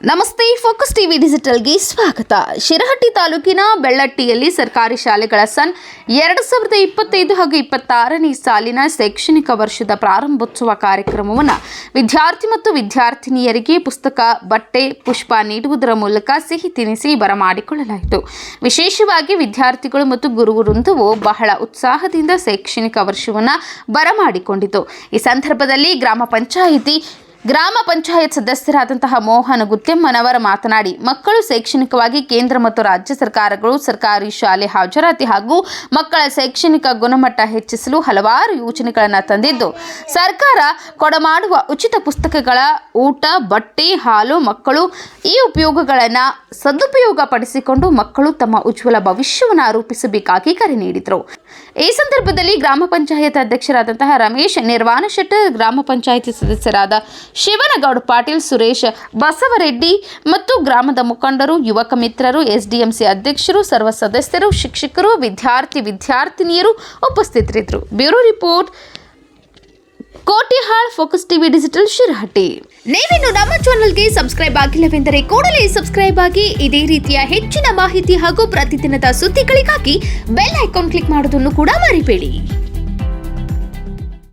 ನಮಸ್ತೆ, focus TV ಡಿಜಿಟಲ್ಗೆ ಸ್ವಾಗತ. ಶಿರಹಟ್ಟಿ ತಾಲೂಕಿನ ಬೆಳ್ಳಟ್ಟಿಯಲ್ಲಿ ಸರ್ಕಾರಿ ಶಾಲೆಗಳ ಸನ್ ಎರಡು ಸಾವಿರದ ಇಪ್ಪತ್ತೈದು ಹಾಗೂ ಇಪ್ಪತ್ತಾರನೇ ಸಾಲಿನ ಶೈಕ್ಷಣಿಕ ವರ್ಷದ ಪ್ರಾರಂಭೋತ್ಸವ ಕಾರ್ಯಕ್ರಮವನ್ನು ವಿದ್ಯಾರ್ಥಿ ಮತ್ತು ವಿದ್ಯಾರ್ಥಿನಿಯರಿಗೆ ಪುಸ್ತಕ, ಬಟ್ಟೆ, ಪುಷ್ಪ ನೀಡುವುದರ ಮೂಲಕ ಸಿಹಿ ತಿನಿಸಿ ಬರಮಾಡಿಕೊಳ್ಳಲಾಯಿತು. ವಿಶೇಷವಾಗಿ ವಿದ್ಯಾರ್ಥಿಗಳು ಮತ್ತು ಗುರುವೃಂದವು ಬಹಳ ಉತ್ಸಾಹದಿಂದ ಶೈಕ್ಷಣಿಕ ವರ್ಷವನ್ನು ಬರಮಾಡಿಕೊಂಡಿತು. ಈ ಸಂದರ್ಭದಲ್ಲಿ ಗ್ರಾಮ ಪಂಚಾಯಿತಿ ಗ್ರಾಮ ಪಂಚಾಯತ್ ಸದಸ್ಯರಾದಂತಹ ಮೋಹನ ಮನವರ ಮಾತನಾಡಿ, ಮಕ್ಕಳು ಶೈಕ್ಷಣಿಕವಾಗಿ ಕೇಂದ್ರ ಮತ್ತು ರಾಜ್ಯ ಸರ್ಕಾರಗಳು ಸರ್ಕಾರಿ ಶಾಲೆ ಹಾಜರಾತಿ ಹಾಗೂ ಮಕ್ಕಳ ಶೈಕ್ಷಣಿಕ ಗುಣಮಟ್ಟ ಹೆಚ್ಚಿಸಲು ಹಲವಾರು ಯೋಜನೆಗಳನ್ನು ತಂದಿದ್ದು, ಸರ್ಕಾರ ಕೊಡಮಾಡುವ ಉಚಿತ ಪುಸ್ತಕಗಳ ಊಟ, ಬಟ್ಟೆ, ಹಾಲು, ಮಕ್ಕಳು ಈ ಉಪಯೋಗಗಳನ್ನು ಸದುಪಯೋಗ ಪಡಿಸಿಕೊಂಡು ಮಕ್ಕಳು ತಮ್ಮ ಉಜ್ವಲ ಭವಿಷ್ಯವನ್ನು ರೂಪಿಸಬೇಕಾಗಿ ಕರೆ ನೀಡಿದರು. ಈ ಸಂದರ್ಭದಲ್ಲಿ ಗ್ರಾಮ ಪಂಚಾಯತ್ ಅಧ್ಯಕ್ಷರಾದಂತಹ ರಮೇಶ್, ನಿರ್ವಾಣ ಶೆಟ್ಟರ್, ಗ್ರಾಮ ಪಂಚಾಯಿತಿ ಸದಸ್ಯರಾದ ಶಿವನಗೌಡ ಪಾಟೀಲ್ ಸುರೇಶ್ ಬಸವರೆಡ್ಡಿ ಮತ್ತು ಗ್ರಾಮದ ಮುಖಂಡರು, ಯುವಕ ಮಿತ್ರರು, ಎಸ್ಡಿಎಂಸಿ ಅಧ್ಯಕ್ಷರು, ಸರ್ವ ಸದಸ್ಯರು, ಶಿಕ್ಷಕರು, ವಿದ್ಯಾರ್ಥಿ ವಿದ್ಯಾರ್ಥಿನಿಯರು ಉಪಸ್ಥಿತರಿದ್ದರು. Bureau report, Kotihal Focus TV digital Shirahatti. ನೀವಿನ್ನು ನಮ್ಮ ಚಾನೆಲ್ಗೆ ಸಬ್ಸ್ಕ್ರೈಬ್ ಆಗಿಲ್ಲವೆಂದರೆ ಕೂಡಲೇ ಸಬ್ಸ್ಕ್ರೈಬ್ ಆಗಿ, ಇದೇ ರೀತಿಯ ಹೆಚ್ಚಿನ ಮಾಹಿತಿ ಹಾಗೂ ಪ್ರತಿದಿನದ ಸುದ್ದಿಗಳಿಗಾಗಿ ಬೆಲ್ ಐಕಾನ್ ಕ್ಲಿಕ್ ಮಾಡೋದನ್ನು ಕೂಡ ಮರಿಬೇಡಿ.